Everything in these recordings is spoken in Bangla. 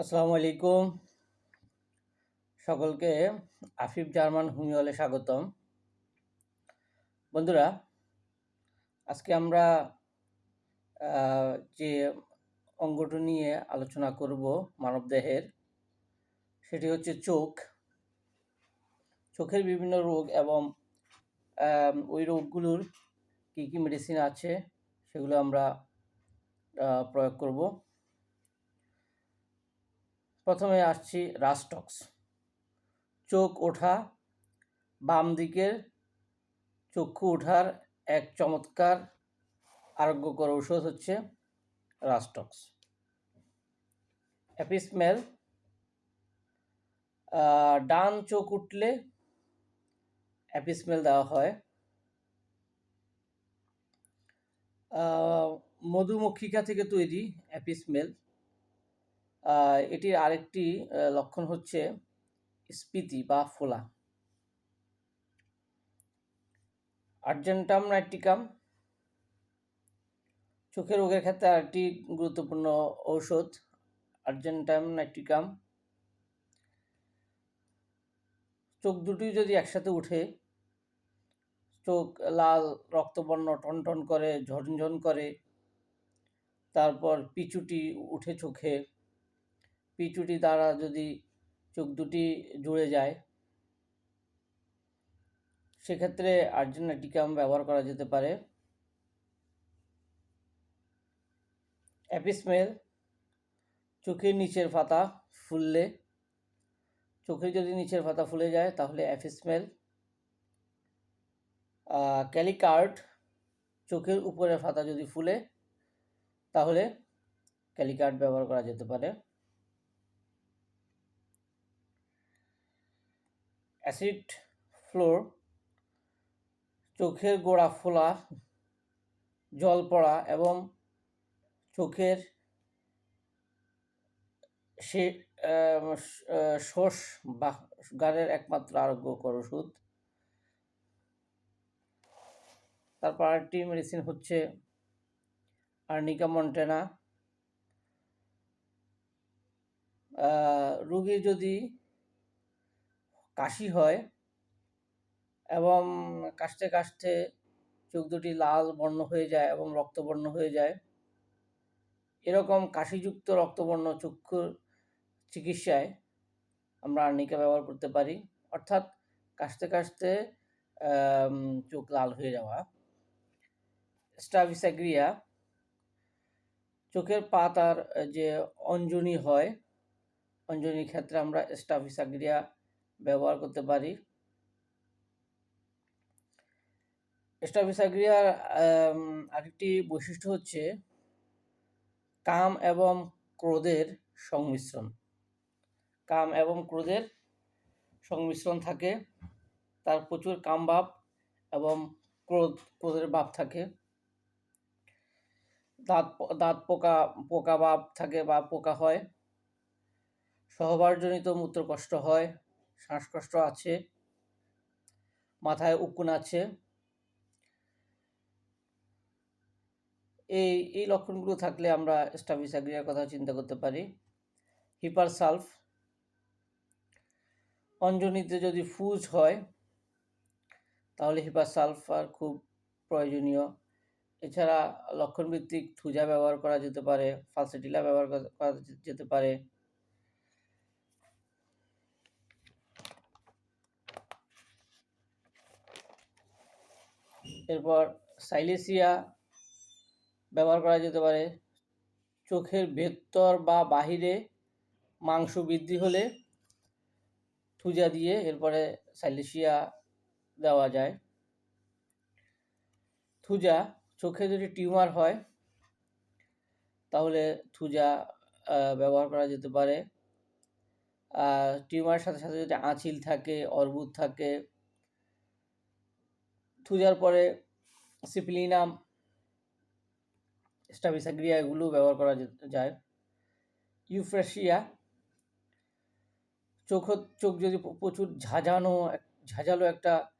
আসসালামু আলাইকুম। সকলকে আফিফ জার্মান হুমিওলে স্বাগতম। বন্ধুরা, আজকে আমরা যে অঙ্গটি নিয়ে আলোচনা করব মানবদেহের সেটি হচ্ছে চোখ। চোখের বিভিন্ন রোগ এবং ওই রোগগুলোর কী কী মেডিসিন আছে, সেগুলো আমরা প্রয়োগ করব। প্রথমে আসছি রাস্টক্স চোখ ওঠা, বাম দিকের চক্ষু ওঠার এক চমৎকার আরোগ্যকর ঔষধ হচ্ছে রাস্টক্স অ্যাপিসমেল ডান চোখ উঠলে অ্যাপিসমেল দেওয়া হয়। মধুমক্ষিকা থেকে তৈরি অ্যাপিসমেল এটির আরেকটি লক্ষণ হচ্ছে স্পিতি বা ফোলা। আর্জেন্টাম নাইট্রিকাম, চোখের রোগের ক্ষেত্রে আরেকটি গুরুত্বপূর্ণ ঔষধ, আর্জেন্টাম নাইট্রিকাম। চোখ দুটি যদি একসাথে উঠে, চোখ লাল, রক্তবর্ণ টনটন করে, ঝনঝন করে, তারপর পিচুটি উঠে চোখে পিচুটি দ্বারা যদি চোখ দুটি জুড়ে যায়, সেক্ষেত্রে আর্জেনাটিকাম ব্যবহার করা যেতে পারে। অ্যাপিসমেল চোখের নিচের পাতা ফুললে, চোখের যদি নিচের পাতা ফুলে যায়, তাহলে অ্যাপিসমেল ক্যালিকার্ড, চোখের উপরের পাতা যদি ফুলে, তাহলে ক্যালিকার্ড ব্যবহার করা যেতে পারে। অ্যাসিড ফ্লোর, চোখের গোড়া ফোলা, জল পড়া এবং চোখের সে শোষ বা গাড়ের একমাত্র আরোগ্যকর ওষুধ। তারপর আরেকটি মেডিসিন হচ্ছে আর্নিকা মন্টেনা। রুগী যদি কাশি হয় এবং কাশতে কাশতে চোখ দুটি লাল বর্ণ হয়ে যায় এবং রক্তবর্ণ হয়ে যায়। এরকম কাশিযুক্ত রক্তবর্ণ চক্ষুর চিকিৎসায় আমরা আর্নিকা ব্যবহার করতে পারি। অর্থাৎ কাশতে কাশতে চোখ লাল হয়ে যাওয়া। স্টাভিসাগ্রিয়া চোখের পাতার যে অঞ্জনি হয়, অঞ্জনির ক্ষেত্রে আমরা স্টাভিসাগ্রিয়া ব্যবহার করতে পারি। স্টাভিসাগ্রিয়ার আম, আরেকটি বৈশিষ্ট্য হচ্ছে কাম এবং ক্রোধের সংমিশ্রণ। কাম এবং ক্রোধের সংমিশ্রণ থাকে তার প্রচুর কাম ভাব এবং ক্রোধ ক্রোধের ভাব থাকে। দাঁত দাঁত পোকা পোকা ভাব থাকে বা পোকা হয়। সহবারজনিত মূত্রকষ্ট হয়। শ্বাসকষ্ট আছে, মাথায় উকুন আছে। এই এই লক্ষণগুলো থাকলে আমরা স্টাফিসাগ্রিয়ার কথা চিন্তা করতে পারি। হিপার সালফ, অঞ্জনিতে যদি ফুজ হয়, তাহলে হিপার সালফার খুব প্রয়োজনীয়। এছাড়া লক্ষণভিত্তিক থুজা ব্যবহার করা যেতে পারে, ফালসেটিলা ব্যবহার করা যেতে পারে। এরপর সাইলেসিয়া ব্যবহার করা যেতে পারে। চোখের ভেতর বা বাহিরে মাংস বৃদ্ধি হলে থুজা দিয়ে এরপরে সাইলেসিয়া দেওয়া যায়। থুজা, চোখে যদি টিউমার হয়, তাহলে থুজা ব্যবহার করা যেতে পারে। টিউমারের সাথে সাথে যদি আঁচিল থাকে, অর্বুদ থাকে থুজার পরে সিপিলিনাম, স্টাবিসাগ্রিয়া এগুলো ব্যবহার করা যায়। ইউফ্রেশিয়া, চোখ চোখ যদি প্রচুর ঝাঁঝানো ঝাঁঝালো একটা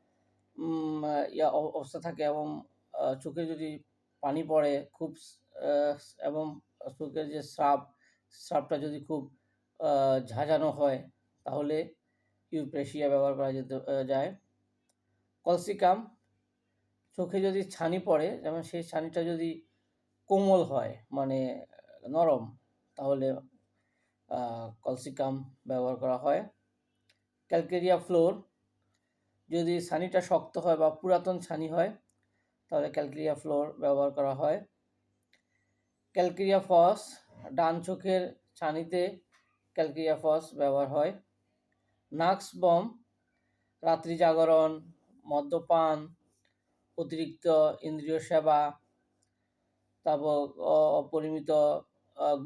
ইয়া অব- অবস্থা থাকে এবং চোখে যদি পানি পড়ে খুব এবং চোখের যে স্রাব, স্রাবটা যদি খুব ঝাঁঝানো হয়, তাহলে ইউপ্রেশিয়া ব্যবহার করা যেতে যায়। কলসিকাম চোখে যদি ছানি পড়ে, যেমন সেই ছানিটা যদি কোমল হয় মানে নরম, তাহলে কলসিকাম ব্যবহার করা হয়। ক্যালকেরিয়া ফ্লোর, যদি ছানিটা শক্ত হয় বা পুরাতন ছানি হয়, তাহলে ক্যালকেরিয়া ফ্লোর ব্যবহার করা হয়। ক্যালকেরিয়া ফস, ডান চোখের ছানিতে ক্যালকেরিয়া ফস ব্যবহার হয়। নাক্স বম রাত্রি জাগরণ মদ্যপান অতিরিক্ত ইন্দ্রিয় সেবা, তারপর অপরিমিত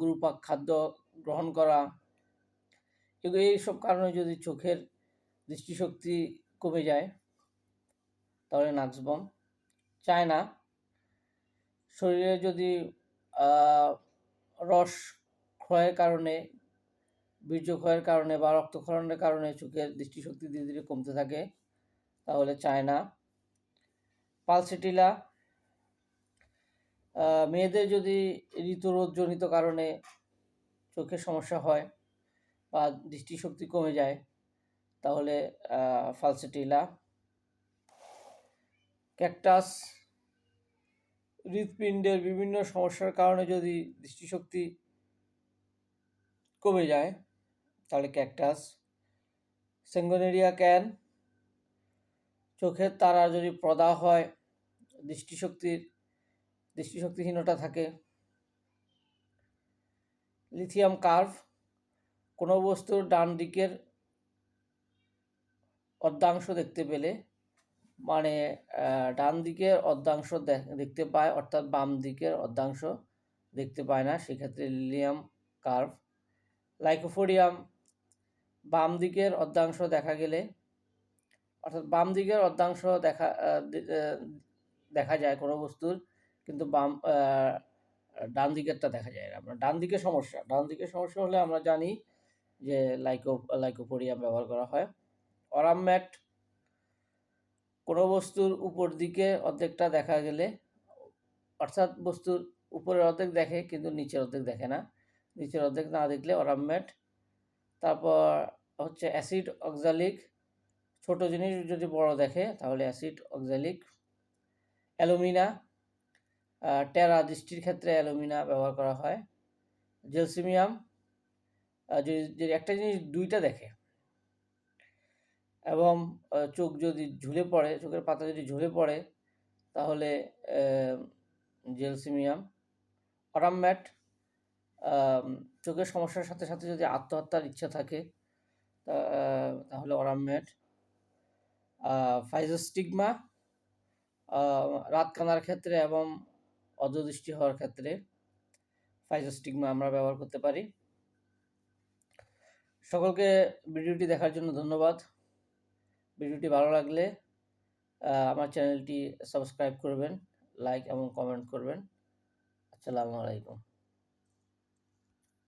গুরুপাক খাদ্য গ্রহণ করা। এগুলো এইসব কারণে যদি চোখের দৃষ্টিশক্তি কমে যায়, তাহলে নাক্স চায় না শরীরে যদি রস ক্ষয়ের কারণে, বীর্য ক্ষয়ের কারণে বা রক্তক্ষরণের কারণে চোখের দৃষ্টিশক্তি ধীরে ধীরে কমতে থাকে, তাহলে চায়না। পালসেটিলা মেয়েদের যদি ঋতুরোধজনিত কারণে চোখের সমস্যা হয় বা দৃষ্টিশক্তি কমে যায়, তাহলে ফালসেটিলা ক্যাকটাস, হৃৎপিণ্ডের বিভিন্ন সমস্যার কারণে যদি দৃষ্টিশক্তি কমে যায়, তাহলে ক্যাকটাস, সেঙ্গোনেরিয়া ক্যান চোখের তারা যদি প্রদাহ হয়, দৃষ্টিশক্তির, দৃষ্টিশক্তিহীনতা থাকে লিথিয়াম কার্ভ কোনো বস্তুর ডান দিকের অর্ধাংশ দেখতে পেলে মানে ডান দিকের অর্ধাংশ দেখ- দেখতে পায়, অর্থাৎ বাম দিকের অর্ধাংশ দেখতে পায় না, সেক্ষেত্রে লিলিয়াম কার্ভ লাইকোফোরিয়াম বাম দিকের অর্ধাংশ দেখা গেলে অর্থাৎ বাম দিকের অর্ধাংশ দেখা দেখা যায় কোনো বস্তুর, কিন্তু বাম ডান দিকেরটা দেখা যায় না। আপনার ডান দিকে সমস্যা, ডান দিকে সমস্যা হলে আমরা জানি যে লাইকো, লাইকোপোডিয়াম ব্যবহার করা হয়। অরাম ম্যাট কোনো বস্তুর উপর দিকে অর্ধেকটা দেখা গেলে, অর্থাৎ বস্তুর উপরের অর্ধেক দেখে কিন্তু নিচের অর্ধেক দেখে না। নিচের অর্ধেক না দেখলে অরাম ম্যাট। তারপর হচ্ছে অ্যাসিড অক্সালিক ছোট জিনিস যদি বড় দেখে, তাহলে অ্যাসিড, অক্সালিক, অ্যালুমিনা টেরা দৃষ্টির ক্ষেত্রে অ্যালুমিনা ব্যবহার করা হয়। জেলসিমিয়াম যদি একটা জিনিস দুইটা দেখে এবং চোখ যদি ঝুলে পড়ে, চোখের পাতা যদি ঝুলে পড়ে, তাহলে জেলসিমিয়াম অরামম্যাট চোখের সমস্যার সাথে সাথে যদি আত্মহত্যার ইচ্ছা থাকে তাহলে অরামম্যাট ফাইজোস্টিগমা রাত কানার ক্ষেত্রে এবং অর্ধদৃষ্টি হওয়ার ক্ষেত্রে ফাইজোস্টিগমা আমরা ব্যবহার করতে পারি। সকলকে ভিডিওটি দেখার জন্য ধন্যবাদ। ভিডিওটি ভালো লাগলে আমার চ্যানেলটি সাবস্ক্রাইব করবেন, লাইক এবং কমেন্ট করবেন। আসসালামু আলাইকুম।